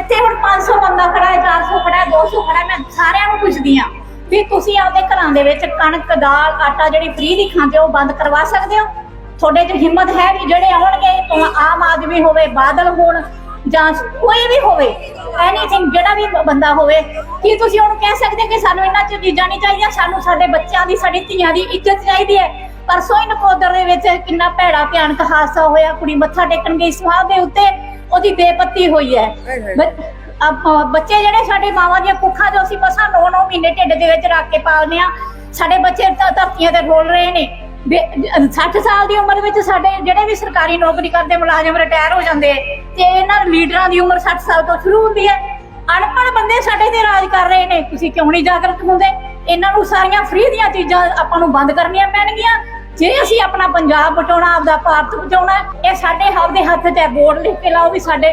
ਇੱਥੇ ਹੁਣ 500 ਬੰਦਾ ਖੜਾ ਹੈ 400 ਖੜਾ ਹੈ 200 ਖੜਾ ਹੈ, ਮੈਂ ਸਾਰਿਆਂ ਨੂੰ ਪੁੱਛਦੀ ਆ ਵੀ ਤੁਸੀਂ ਆਪਦੇ ਘਰਾਂ ਦੇ ਵਿੱਚ ਕਣਕ, ਦਾਲ, ਆਟਾ ਜਿਹੜੀ ਫ੍ਰੀ ਦੀ ਖਾਂਦੇ ਹੋ ਬੰਦ ਕਰਵਾ ਸਕਦੇ ਹੋ? ਤੁਹਾਡੇ 'ਚ ਹਿੰਮਤ ਹੈ ਵੀ ਜਿਹੜੇ ਆਉਣਗੇ ਆਮ ਆਦਮੀ ਹੋਵੇ, ਬਾਦਲ ਹੋਣ ਜਾਂ ਕੋਈ ਵੀ ਹੋਵੇ ਐਨੀਥਿੰਗ ਜਿਹੜਾ ਵੀ ਬੰਦਾ ਹੋਵੇ, ਕੀ ਤੁਸੀਂ ਉਹਨੂੰ ਕਹਿ ਸਕਦੇ ਕਿ ਸਾਨੂੰ ਇਹਨਾਂ ਚੀਜ਼ਾਂ ਨਹੀਂ ਚਾਹੀਦੀਆਂ? ਸਾਨੂੰ ਸਾਡੇ ਬੱਚਿਆਂ ਦੀ, ਸਾਡੀ ਧੀਆਂ ਦੀ ਇੱਜ਼ਤ ਚਾਹੀਦੀ ਹੈ। ਪਰਸੋਂ ਹੀ ਨਕੋਦਰ ਦੇ ਵਿੱਚ ਕਿੰਨਾ ਭੈੜਾ ਭਿਆਨਕ ਹਾਦਸਾ ਹੋਇਆ, ਕੁੜੀ ਮੱਥਾ ਟੇਕਣ ਗਈ ਸਮਾਧ ਦੇ ਉੱਤੇ ਉਹਦੀ ਬੇਪੱਤੀ ਹੋਈ ਹੈ। ਬ- ਅਹ ਬੱਚੇ ਜਿਹੜੇ ਸਾਡੇ ਮਾਵਾਂ ਦੀਆਂ ਕੁੱਖਾਂ ਜੋ ਅਸੀਂ ਮਸਾਂ 9-9 ਮਹੀਨੇ ਢਿੱਡ ਦੇ ਵਿੱਚ ਰੱਖ ਕੇ ਪਾਲਦੇ ਆ ਸਾਡੇ ਬੱਚੇ ਤਾਂ ਧਰਤੀਆਂ ਤੇ ਰੋਲ ਰਹੇ ਨੇ। ਬੇ- ਅਹ 60 ਸਾਲ ਦੀ ਉਮਰ ਵਿੱਚ ਸਾਡੇ ਜਿਹੜੇ ਵੀ ਸਰਕਾਰੀ ਨੌਕਰੀ ਕਰਦੇ ਮੁਲਾਜ਼ਮ ਰਿਟਾਇਰ ਹੋ ਜਾਂਦੇ ਤੇ ਇਹਨਾਂ ਲੀਡਰਾਂ ਦੀ ਉਮਰ 60 ਸਾਲ ਤੋਂ ਸ਼ੁਰੂ ਹੁੰਦੀ ਹੈ। ਅਨਪੜ੍ਹ ਬੰਦੇ ਸਾਡੇ ਤੇ ਰਾਜ ਕਰ ਰਹੇ ਨੇ। ਤੁਸੀਂ ਕਿਉਂ ਨਹੀਂ ਜਾਗਰਤ ਹੁੰਦੇ? ਇਹਨਾਂ ਨੂੰ ਸਾਰੀਆਂ ਫ੍ਰੀ ਦੀਆਂ ਚੀਜ਼ਾਂ ਆਪਾਂ ਨੂੰ ਬੰਦ ਕਰਨੀਆਂ ਪੈਣਗੀਆਂ। ਜੇ ਅਸੀਂ ਆਪਣਾ ਪੰਜਾਬ ਬਚਾਉਣਾ ਆਪਦਾ ਭਾਰਤ ਬਚਾਉਣਾ ਇਹ ਸਾਡੇ ਹੱਥ ਦੇ ਹੱਥ 'ਚ ਹੈ ਬੋਰਡ ਲਿਖ ਕੇ ਲਾਓ ਵੀ ਸਾਡੇ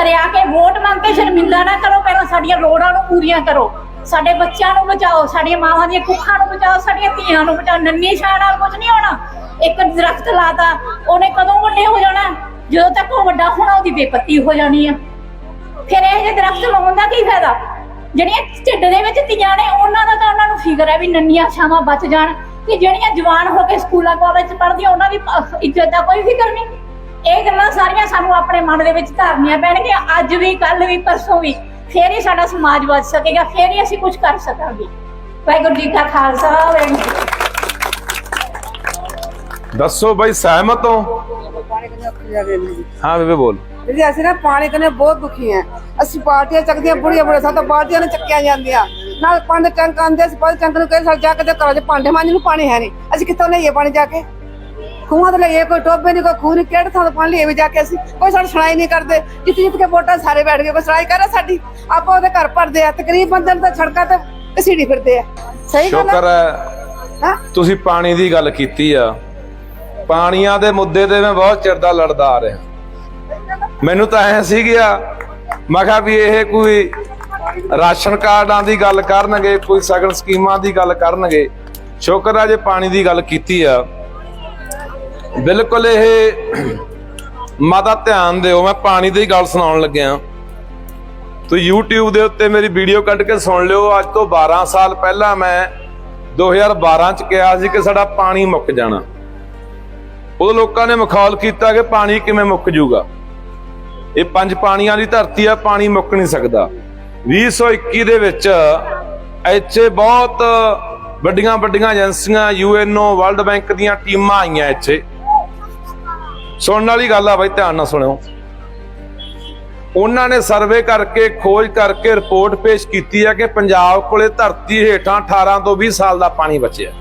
ਘਰੇ ਆ ਕੇ ਵੋਟ ਮੰਗ ਕੇ ਸ਼ਰਮਿੰਦਾ ਨਾ ਕਰੋ, ਪਹਿਲਾਂ ਸਾਡੀਆਂ ਲੋੜਾਂ ਨੂੰ ਪੂਰੀਆਂ ਕਰੋ। ਸਾਡੇ ਬੱਚਿਆਂ ਨੂੰ ਬਚਾਓ, ਸਾਡੀਆਂ ਮਾਵਾਂ ਦੀਆਂ ਕੁੱਖਾਂ ਨੂੰ ਬਚਾਓ, ਸਾਡੀਆਂ ਧੀਆਂ ਨੂੰ ਬਚਾਓ ਨੰਨੀ ਸ਼ਾਹ ਨਾਲ ਕੁਝ ਨਹੀਂ ਹੋਣਾ। ਇੱਕ ਦਰਖਤ ਲਾਤਾ, ਉਹਨੇ ਕਦੋਂ ਵੱਡੇ ਹੋ ਜਾਣਾ? ਜਦੋਂ ਤੱਕ ਉਹ ਵੱਡਾ ਹੋਣਾ, ਉਹਦੀ ਬੇਪਤੀ ਹੋ ਜਾਣੀ ਆ। ਫਿਰ ਇਹ ਜਿਹੇ ਦਰਖਤ ਲਾਉਣ ਦਾ ਕੀ ਫਾਇਦਾ? ਜਿਹੜੀਆਂ ਢਿੱਡ ਦੇ ਵਿੱਚ ਧੀਆਂ ਨੇ, ਉਹਨਾਂ ਦਾ ਤਾਂ ਉਹਨਾਂ ਨੂੰ ਫਿਕਰ ਹੈ ਵੀ ਨੰਨੀਆਂ ਛਾਵਾਂ ਬਚ ਜਾਣ। ਤੇ ਜਿਹੜੀਆਂ ਜਵਾਨ ਹੋ ਕੇ ਸਕੂਲਾਂ ਕਾਲਜ ਚ ਪੜ੍ਹਦੀਆਂ ਉਹਨਾਂ ਦੀ ਪ- ਇੱਜ਼ਤ ਦਾ ਕੋਈ ਫਿਕਰ ਨਹੀਂ। ਇਹ ਗੱਲਾਂ ਸਾਰੀਆਂ ਸਾਨੂੰ ਆਪਣੇ ਮਨ ਦੇ ਵਿੱਚ ਧਾਰਨੀਆਂ ਪੈਣਗੀਆਂ। ਅੱਜ ਵੀ ਕੱਲ ਵੀ ਪਰਸੋਂ ਵੀ ਫੇਰ ਹੀ ਸਾਡਾ ਸਮਾਜ ਬਚ ਸਕੇਗਾ ਫੇਰ ਹੀ ਅਸੀਂ ਕੁਝ ਕਰ ਸਕਾਂਗੇ। ਵਾਹਿਗੁਰੂ ਜੀ ਕਾ ਖਾਲਸਾ ਵਾਹਿਗੁਰੂ ਜੀ ਕੀ ਫਤਿਹ। ਦੱਸੋ ਬਾਈ ਸਹਿਮਤ ਹੋ? ਪਾਣੀ ਕਿੰਨੇ ਜੀ ਹਾਂ ਬੇਬੇ ਬੋਲ। ਜੀ ਅਸੀਂ ਨਾ ਪਾਣੀ ਕਿੰਨੇ ਬਹੁਤ ਦੁਖੀ ਆ ਅਸੀਂ ਪਾਰਟੀਆਂ ਚੱਕਦੀਆਂ ਬੁੜੀਆਂ ਬੁੜੇ ਸਾਡਾ ਪਾਰਟੀਆਂ ਨੇ ਚੱਕੀਆਂ ਜਾਂਦੀਆਂ। ਨਾਲ ਪੰਜ ਟੰਕ ਆਂਦੇ ਅਸੀਂ ਪੰਜ ਟੰਕ ਨੂੰ ਕਹੇ ਸਰ ਜਾ ਕੇ ਤੇ ਘਰਾਂ 'ਚ ਭਾਂਡੇ ਮਾਂਜਣ ਨੂੰ ਪਾਣੀ ਹੈ ਨਹੀਂ। ਅਸੀਂ ਕਿੱਥੋਂ ਲਈਏ ਪਾਣੀ ਜਾ ਕੇ? ਖੂਹਾਂ ਤੋਂ ਲਈਏ ਕੋਈ ਟੋਬੇ ਨਹੀਂ ਕੋਈ ਖੂਹ ਨਹੀਂ ਕਿਹੜੇ ਥਾਂ ਤੋਂ ਪਾਣੀ ਲਈਏ ਵੀ ਜਾ ਕੇ ਅਸੀਂ? ਕੋਈ ਸਾਡੀ ਸੁਣਾਈ ਨਹੀਂ ਕਰਦੇ। ਜਿੱਥੇ ਜਿੱਥੇ ਕੇ ਵੋਟਾਂ ਸਾਰੇ ਬੈਠ ਗਏ ਕੋਈ ਸੁਣਾਈ ਕਰ ਸਾਡੀ? ਆਪਾਂ ਉਹਦੇ ਘਰ ਭਰਦੇ ਆ ਤਕਰੀਬ ਬੰਦੇ ਨੂੰ ਤਾਂ ਸੜਕਾਂ ਤੇ ਘਸੀੜੀ ਫਿਰਦੇ ਆ। ਸਹੀ ਗੱਲ ਸ਼ੁਕਰ ਹਾਂ। ਤੁਸੀਂ ਪਾਣੀ ਦੀ ਗੱਲ ਕੀਤੀ ਆ। ਪਾਣੀਆਂ ਦੇ ਮੁੱਦੇ ਤੇ ਮੈਂ ਬਹੁਤ ਚਿਰ ਦਾ ਲੜਦਾ ਆ ਰਿਹਾ। ਮੈਨੂੰ ਤਾਂ ਐ ਸੀ ਗਿਆ ਮੈਂ ਕਿਹਾ ਵੀ ਇਹ ਕੋਈ ਰਾਸ਼ਨ ਕਾਰਡਾਂ ਦੀ ਗੱਲ ਕਰਨਗੇ, ਕੋਈ ਸਗਨ ਸਕੀਮਾਂ ਦੀ ਗੱਲ ਕਰਨਗੇ। ਸ਼ੁਕਰ ਆ ਜੇ ਪਾਣੀ ਦੀ ਗੱਲ ਕੀਤੀ ਆ। ਬਿਲਕੁਲ ਇਹ ਮਾਤਾ ਧਿਆਨ ਦਿਓ, ਮੈਂ ਪਾਣੀ ਦੀ ਗੱਲ ਸੁਣਾਉਣ ਲੱਗਿਆ। ਤੁਸੀਂ YouTube ਦੇ ਉੱਤੇ ਮੇਰੀ ਵੀਡੀਓ ਕੱਢ ਕੇ ਸੁਣ ਲਿਓ। ਅੱਜ ਤੋਂ 12 ਸਾਲ ਪਹਿਲਾਂ ਮੈਂ 2012 ਚ ਕਿਹਾ ਸੀ ਕਿ ਸਾਡਾ ਪਾਣੀ ਮੁੱਕ ਜਾਣਾ। ਉਹ ਲੋਕਾਂ ਨੇ ਮਖੌਲ ਕੀਤਾ ਕਿ ਪਾਣੀ ਕਿਵੇਂ ਮੁੱਕ ਜਾਊਗਾ ਇਹ ਪੰਜ ਪਾਣੀਆਂ ਦੀ ਧਰਤੀ ਆ, ਪਾਣੀ ਮੁੱਕ ਨਹੀਂ ਸਕਦਾ। 2021 ਦੇ ਵਿੱਚ ਇੱਥੇ ਬਹੁਤ ਵੱਡੀਆਂ ਵੱਡੀਆਂ ਏਜੰਸੀਆਂ, ਯੂਐਨਓ, ਵਰਲਡ ਬੈਂਕ ਦੀਆਂ ਟੀਮਾਂ ਆਈਆਂ ਇੱਥੇ। ਸੁਣਨ ਵਾਲੀ ਗੱਲ ਆ ਬਾਈ, ਧਿਆਨ ਨਾਲ ਸੁਣਿਓ। ਉਹਨਾਂ ਨੇ ਸਰਵੇ ਕਰਕੇ, ਖੋਜ ਕਰਕੇ ਰਿਪੋਰਟ ਪੇਸ਼ ਕੀਤੀ ਹੈ ਕਿ ਪੰਜਾਬ ਕੋਲੇ ਧਰਤੀ ਹੇਠਾਂ 18 ਤੋਂ 20 ਸਾਲ ਦਾ ਪਾਣੀ ਬਚਿਆ।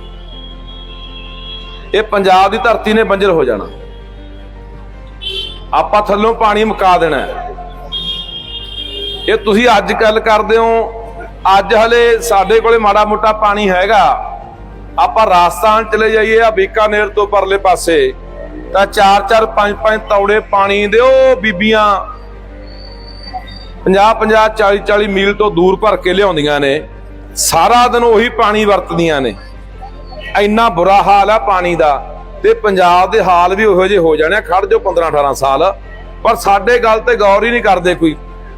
ਇਹ ਪੰਜਾਬ ਦੀ ਧਰਤੀ ਨੇ ਬੰਜਰ ਹੋ ਜਾਣਾ। ਆਪਾਂ ਥੱਲੋਂ ਪਾਣੀ ਮੁਕਾ ਦੇਣਾ ਹੈ। ਇਹ ਤੁਸੀਂ ਅੱਜ ਗੱਲ ਕਰਦੇ ਹੋ। ਅੱਜ ਹਲੇ ਸਾਡੇ ਕੋਲੇ ਮਾੜਾ ਮੋਟਾ ਪਾਣੀ ਹੈਗਾ। ਆਪਾਂ ਰਾਜਸਥਾਨ ਚਲੇ ਜਾਈਏ ਆ ਬੀਕਾਨੇਰ ਤੋਂ ਪਰਲੇ ਪਾਸੇ। ਤਾਂ 4-4 5-5 ਤੌੜੇ ਪਾਣੀ ਦੇ ਉਹ ਬੀਬੀਆਂ 50-50 40-40 ਮੀਲ ਤੋਂ ਦੂਰ ਭਰ ਕੇ ਲਿਆਉਂਦੀਆਂ ਨੇ। ਸਾਰਾ ਦਿਨ ਉਹੀ ਪਾਣੀ ਵਰਤਦੀਆਂ ਨੇ। ਇੰਨਾ ਬੁਰਾ ਹਾਲ ਆ ਪਾਣੀ ਦਾ। ਤੇ ਪੰਜਾਬ ਦੇ ਹਾਲ ਵੀ ਉਹੋ ਜਿਹੇ ਹੋ ਜਾਣੇ ਆ, ਖੜ ਜੋ 15-18 ਸਾਲ। ਪਰ ਸਾਡੇ ਗੱਲ ਤੇ ਗੌਰ ਹੀ ਨਹੀਂ ਕਰਦੇ ਕੋਈ।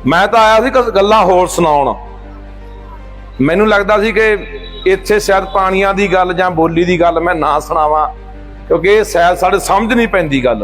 ਮੈਂ ਤਾਂ ਆਇਆ ਸੀ ਕੁਝ ਗੱਲਾਂ ਹੋਰ ਸੁਣਾਉਣ। ਮੈਨੂੰ ਲੱਗਦਾ ਸੀ ਕਿ ਇੱਥੇ ਸ਼ਾਇਦ ਪਾਣੀਆਂ ਦੀ ਗੱਲ ਜਾਂ ਬੋਲੀ ਦੀ ਗੱਲ ਮੈਂ ਨਾ ਸੁਣਾਵਾਂ, ਕਿਉਂਕਿ ਇਹ ਸ਼ਾਇਦ ਸਾਡੇ ਸਮਝ ਨਹੀਂ ਪੈਂਦੀ ਗੱਲ।